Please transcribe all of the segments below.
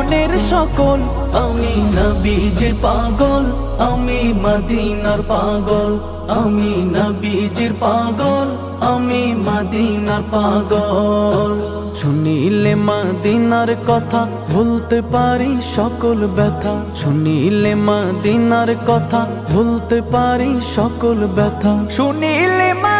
জীবনের সকল। আমি নবীজির পাগল, আমি মদিনার পাগল। আমি নবীজির পাগল, আমি মদিনার পাগল। শুনিলে মাদিনার কথা ভুলতে পারি সকল ব্যথা। শুনিলে মাদিনার কথা ভুলতে পারি সকল ব্যথা। শুনিলে মাদিনার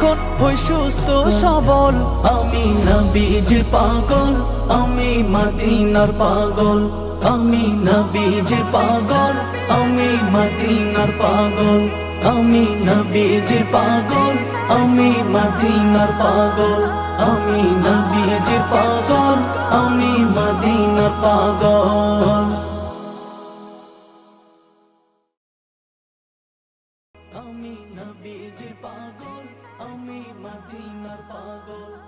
যখন হই সুস্থ সবল। আমি নবীজির পাগল, আমি মদিনার পাগল। আমি নবীজির পাগল, আমি মদিনার পাগল। আমি নবীজির পাগল, আমি মদিনার পাগল। আমি নবীজির পাগল, আমি মদিনার পাগল। সোনার পাগল